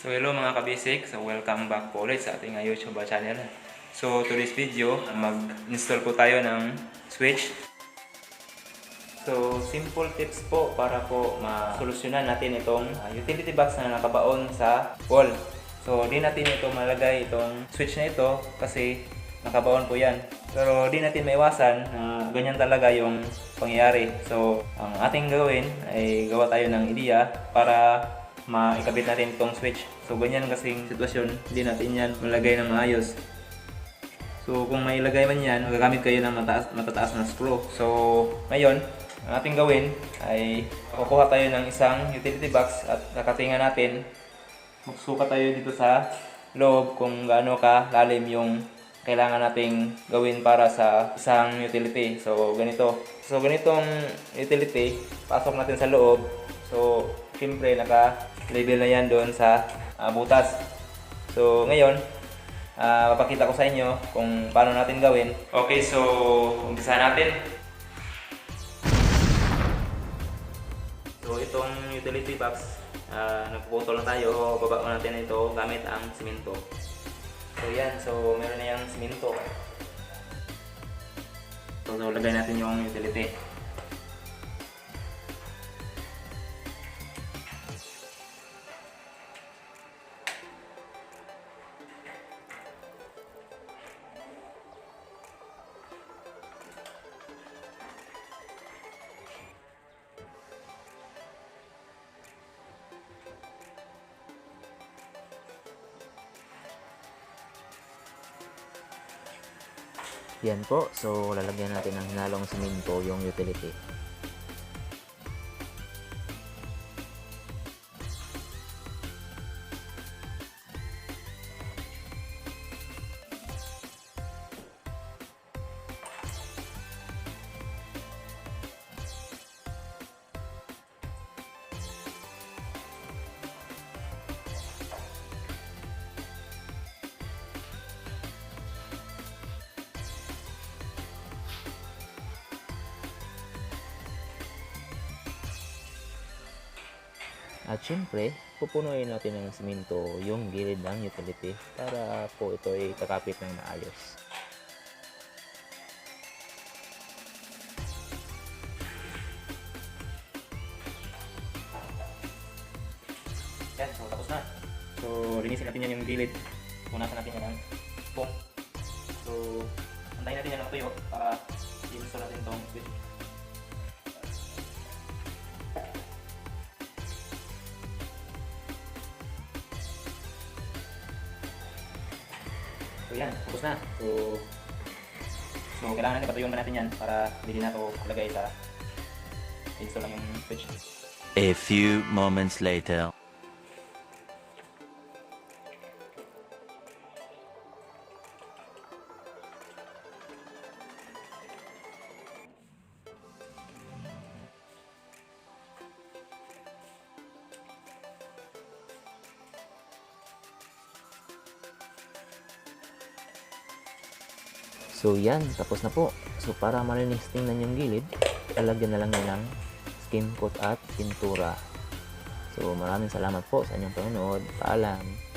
So hello mga kabisik, so welcome back po ulit sa ating YouTube channel. So today's video, mag-install po tayo ng switch. So simple tips po para po masolusyonan natin itong uh, utility box na nakabaon sa wall. So di natin ito malagay itong switch na ito kasi nakabaon po yan. Pero di natin maiwasan na ganyan talaga yung pangyayari. So ang ating gawin ay gawa tayo ng ideya para maikabit natin itong switch. So ganyan kasing sitwasyon, hindi natin yan malagay na maayos. So kung may ilagay man yan, magagamit kayo ng mataas, matataas na screw. So ngayon, ang ating gawin ay kukuha tayo ng isang utility box at nakatinga natin. Magsuka tayo dito sa loob kung gaano ka lalim yung kailangan nating gawin para sa isang utility. So ganito. So ganitong utility, pasok natin sa loob. So siyempre naka-label na yan doon sa ah, butas. So ngayon, Ah, papakita ko sa inyo kung paano natin gawin. Okay, so umpisa natin. So itong utility box, uh, nagpuputol na tayo. Baba ko natin ito gamit ang simento. So yan, so meron na yung simento. So, so lagay natin yung utility. Yan po, so lalagyan natin ng hinalong simento yung utility. At syempre, pupunuin natin ng simento yung gilid ng utility para po ito ay kakapit ng maayos. Yan, so tapos na. So, linisin natin yan yung gilid. Punasan natin yan ng foam. So, antayin natin yan ng tuyo para So yan, tapos na. So, so kailangan natin patuyuan pa natin yan para hindi na ito lagay sa install lang yung switch. A few moments later. So yan, tapos na po. So para malinis tingnan yung gilid, lalagyan na lang ng skim coat at pintura. So maraming salamat po sa inyong panonood. Paalam.